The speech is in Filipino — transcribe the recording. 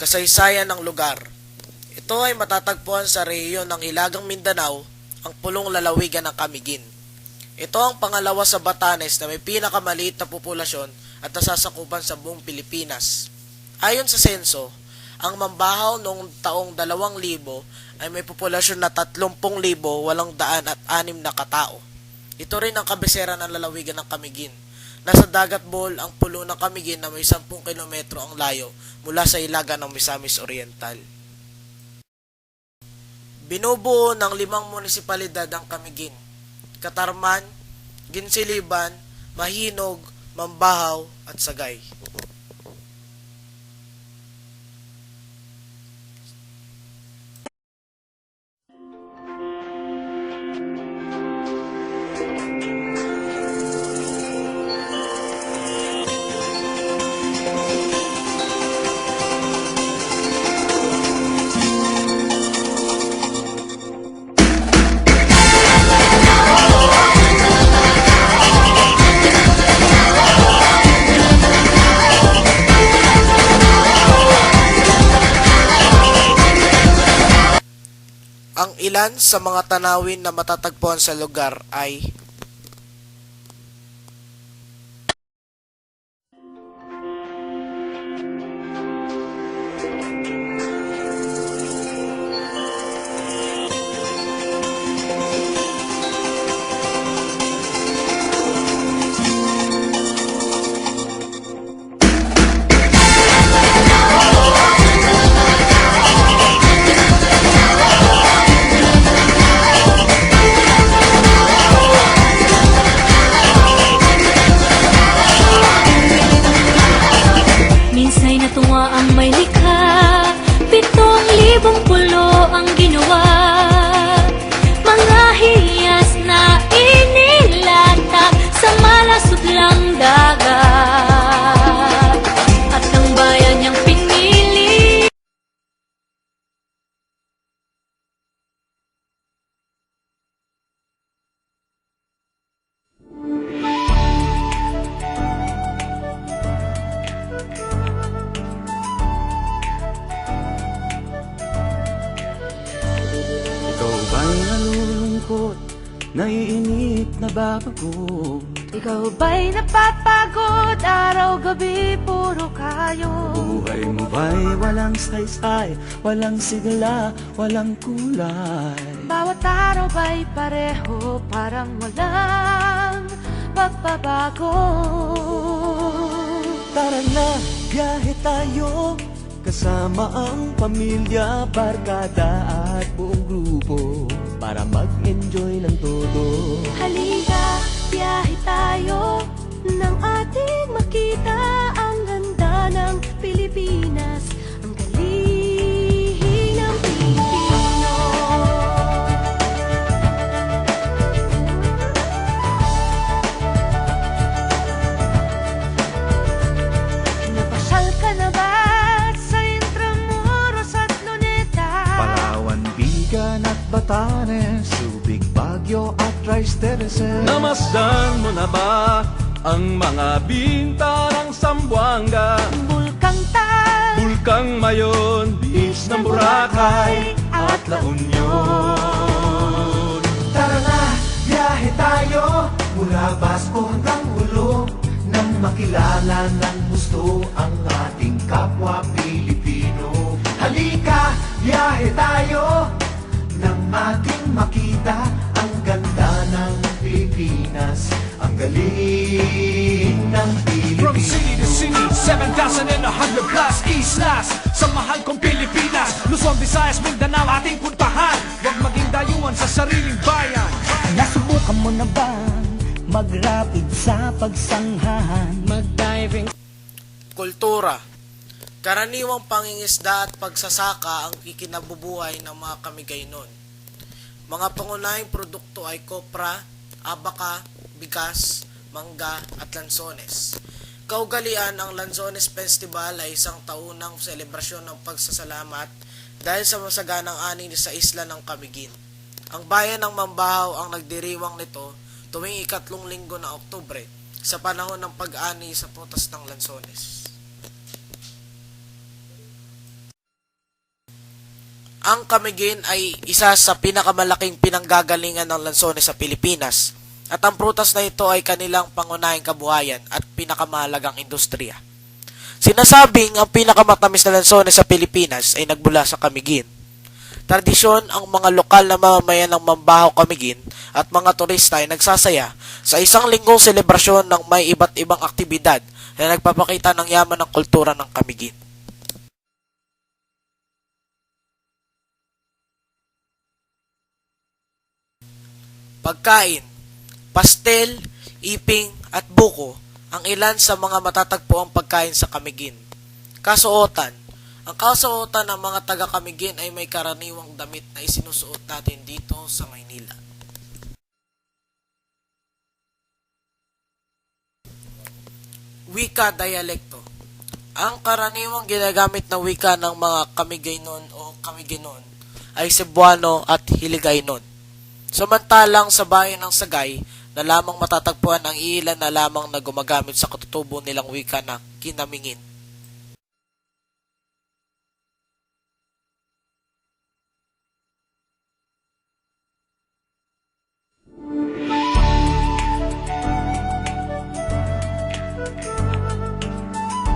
Kasaysayan ng lugar Ito ay matatagpuan sa rehiyon ng Hilagang Mindanao, ang pulong lalawigan ng Camiguin. Ito ang pangalawa sa Batanes na may pinakamaliit na populasyon at nasasakupan sa buong Pilipinas. Ayon sa senso, ang Mambahaw noong taong 2000 ay may populasyon na 30,806 at 6 na katao. Ito rin ang kabisera ng lalawigan ng Camiguin. Nasa dagat bowl ang pulo ng Camiguin na may 10 kilometro ang layo mula sa ilaga ng Misamis Oriental. Binubuo ng limang munisipalidad ang Camiguin. Katarman, Ginsiliban, Mahinog, Mambahaw at Sagay. Ang ilan sa mga tanawin na matatagpuan sa lugar ay Ba'y nalulungkot? Naiinip na babago? Ikaw ba'y napapagod? Araw-gabi puro kayo Buhay mo ba'y walang saysay? Walang sigla, walang kulay? Bawat araw ba'y pareho Parang walang pagbabago Tara na, biyahe tayo Kasama ang pamilya, barkada at buong grupo Para mag-enjoy ng todo. Halika, biyahe tayo Batanes Subic, Baguio at Rice Terraces Namasdan mo na ba ang mga binta ng Sambuanga? Bulkang Tal Bulkang Mayon, Beach ng Boracay at La Union. Tara na, biyahe tayo Mula Basco hanggang Ulo Nang makilala ng gusto ang ating kapwa galing ng Pilipino From city to city, 7,100 plus islas Sa mahal kong Pilipinas Luzon, Visayas, Mindanao ating puntahan Huwag maging dayuhan sa sariling bayan Nasubukan mo na ba mag-rapid sa pagsanghahan? kultura. Karaniwang pangingisda at pagsasaka ang ikinabubuhay ng mga Kamigaynon. Mga pangunahing produkto ay kopra, abaka, bigas, mangga at lansones. Kaugalian ang Lanzones Festival ay isang taunang selebrasyon ng pagsasalamat dahil sa masaganang ani sa isla ng Camiguin. Ang bayan ng Mambahaw ang nagdiriwang nito tuwing ikatlong linggo ng Oktubre sa panahon ng pag-ani sa putas ng Lanzones. Ang Kamigin ay isa sa pinakamalaking pinanggagalingan ng lansones sa Pilipinas at ang prutas na ito ay kanilang pangunahing kabuhayan at pinakamahalagang industriya. Sinasabing ang pinakamatamis na lansones sa Pilipinas ay nagbula sa Kamigin. Tradisyon ang mga lokal na mamamayan ng Mambaho Kamigin at mga turista ay nagsasaya sa isang linggong selebrasyon ng may iba't ibang aktibidad na nagpapakita ng yaman ng kultura ng Kamigin. Pagkain, pastel, iping at buko ang ilan sa mga matatagpuang pagkain sa Kamigin. Kasuotan, ang kasuotan ng mga taga Kamigin ay may karaniwang damit na isinusuot natin dito sa Maynila. Wika Dialekto Ang karaniwang ginagamit na wika ng mga Kamigaynon o Kamiginon ay Cebuano at Hiligaynon. Samantalang sa bayan ng Sagay na lamang matatagpuan ang ilan na lamang na gumagamit sa katutubo nilang wika na kinamingin.